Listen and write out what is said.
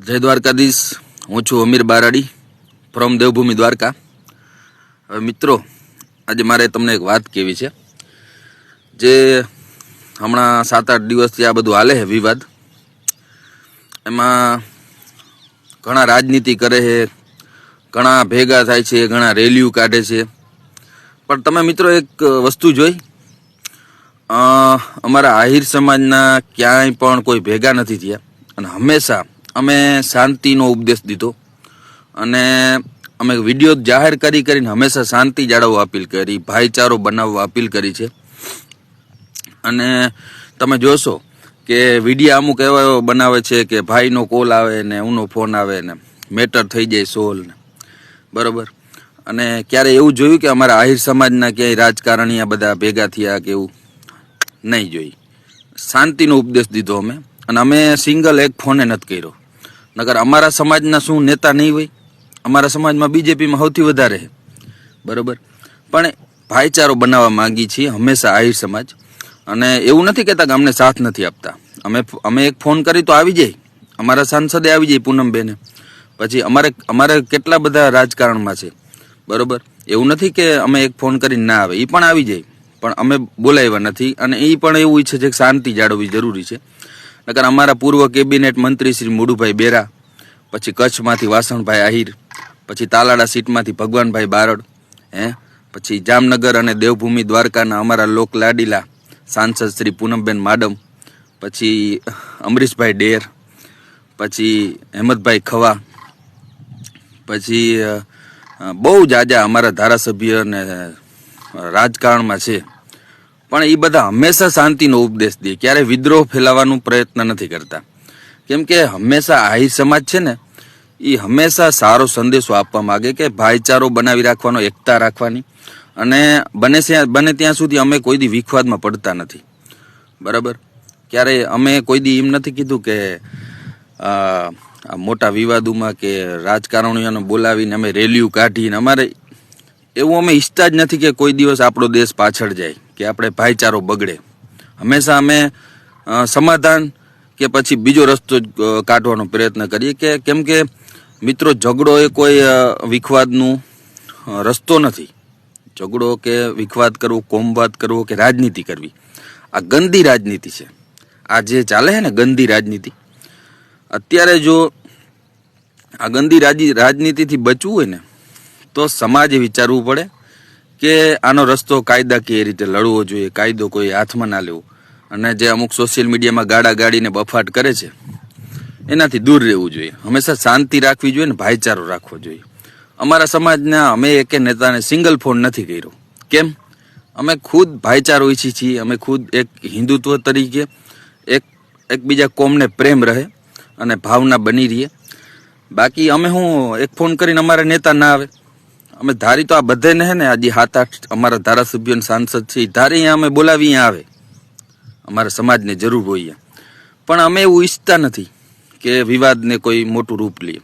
જય દ્વારકાધીશ. હું છું અમીર બારાડી ફ્રોમ દેવભૂમિ દ્વારકા. હવે મિત્રો, આજે મારે તમને એક વાત કહેવી છે. જે હમણાં સાત આઠ દિવસથી આ બધું હાલે છે વિવાદ. એમાં ઘણા રાજનીતિ કરે છે, ઘણા ભેગા થાય છે, ઘણા રેલીઓ કાઢે છે. પણ તમે મિત્રો એક વસ્તુ જોઈ. અમારા આહિર સમાજના ક્યાંય પણ કોઈ ભેગા નથી થયા. અને હંમેશા અમે શાંતિનો ઉપદેશ દીધો. અને અમે વીડિયો જાહેર કરી કરીને હંમેશા શાંતિ જાળવવા અપીલ કરી, ભાઈચારો બનાવવા અપીલ કરી છે. અને તમે જોશો કે વિડીયા અમુક એવા એવો બનાવે છે કે ભાઈનો કોલ આવે ને ઉનો ફોન આવે ને મેટર થઈ જાય સોલ ને. બરોબર? અને ક્યારે એવું જોયું કે અમારા આહિર સમાજના ક્યાંય રાજકારણી બધા ભેગા થયા કે એવું? નહીં જોઈ શાંતિનો ઉપદેશ દીધો અમે. અને અમે સિંગલ એક ફોને નથી કર્યો. નકર અમારા સમાજના શું નેતા નહીં હોય, અમારા સમાજમાં બીજેપીમાં સૌથી વધારે છે. બરોબર? પણ ભાઈચારો બનાવવા માંગી છીએ હંમેશા આહિર સમાજ. અને એવું નથી કહેતા કે અમને સાથ નથી આપતા. અમે અમે એક ફોન કરી તો આવી જાય. અમારા સાંસદે આવી જાય પૂનમબેને. પછી અમારે અમારે કેટલા બધા રાજકારણમાં છે. બરોબર? એવું નથી કે અમે એક ફોન કરીને ના આવે. એ પણ આવી જાય. પણ અમે બોલાવ્યા નથી. અને એ પણ એવું ઈચ્છે છે કે શાંતિ જાળવવી જરૂરી છે. નકર અમારા પૂર્વ કેબિનેટ મંત્રી શ્રી મુડુભાઈ બેરા, પછી કચ્છમાંથી વાસણભાઈ આહિર, પછી તાલાડા સીટમાંથી ભગવાનભાઈ બારડ, હે? પછી જામનગર અને દેવભૂમિ દ્વારકાના અમારા લોક લાડીલા સાંસદ શ્રી પૂનમબેન માડમ, પછી અમરીશભાઈ ડેર, પછી હેમતભાઈ ખવા, પછી બહુ જ જાજા અમારા ધારાસભ્ય અને રાજકારણમાં છે. પણ એ બધા હંમેશા શાંતિનો ઉપદેશ દે ક્યારે વિદ્રોહ ફેલાવવાનો પ્રયત્ન નથી કરતા. કેમ કે હંમેશા આહિર સમાજ છે ને એ હંમેશા સારો સંદેશો આપવા માગે કે ભાઈચારો બનાવી રાખવાનો, એકતા રાખવાની. અને બને બને ત્યાં સુધી અમે કોઈ દી વિખવાદમાં પડતા નથી. બરાબર? ક્યારે અમે કોઈ દી એમ નથી કીધું કે આ મોટા વિવાદોમાં કે રાજકારણીઓને બોલાવીને અમે રેલીઓ કાઢીને અમારે એવું અમે ઈચ્છતા જ નથી કે કોઈ દિવસ આપણો દેશ પાછળ જાય. કે આપણે ભાઈચારો બગડે. હંમેશા અમે સમાધાન કે પછી બીજો રસ્તો કાઢવાનો પ્રયત્ન કરીએ કે કેમ કે મિત્રો ઝઘડો એ કોઈ વિખવાદનું રસ્તો નથી. ઝઘડો કે વિખવાદ કરવો, કોમવાદ કરવો કે રાજનીતિ કરવી. આ ગંદી રાજનીતિ છે. આ જે ચાલે છે ને ગંદી રાજનીતિ. અત્યારે જો આ ગંદી રાજી, રાજનીતિથી બચવું હોય ને, તો સમાજે વિચારવું પડે કે આનો રસ્તો કાયદાકીય રીતે લડવો જોઈએ, કાયદો કોઈ હાથમાં ના લેવો. અને જે અમુક સોશિયલ મીડિયામાં ગાડા ગાડીને બફાટ કરે છે, એનાથી દૂર રહેવું જોઈએ. હંમેશા શાંતિ રાખવી જોઈએ ને ભાઈચારો રાખવો જોઈએ. અમારા સમાજના અમે એકે નેતાને સિંગલ ફોન નથી કર્યો. કેમ? અમે ખુદ ભાઈચારો ઈચ્છીએ છીએ. અમે ખુદ એક હિન્દુત્વ તરીકે એક, એકબીજા કોમને પ્રેમ રહે અને ભાવના બની રહીએ. બાકી અમે હું એક ફોન કરીને અમારા નેતા ના આવે. અમે ધારી તો આ બધે ને ને, આજે સાત આઠ અમારા ધારાસભ્યો અને સાંસદ છે ધારી અહીંયા અમે બોલાવી આવે. અમારા સમાજને જરૂર હોય પણ અમે એવું ઈચ્છતા નથી કે વિવાદને કોઈ મોટું રૂપ લે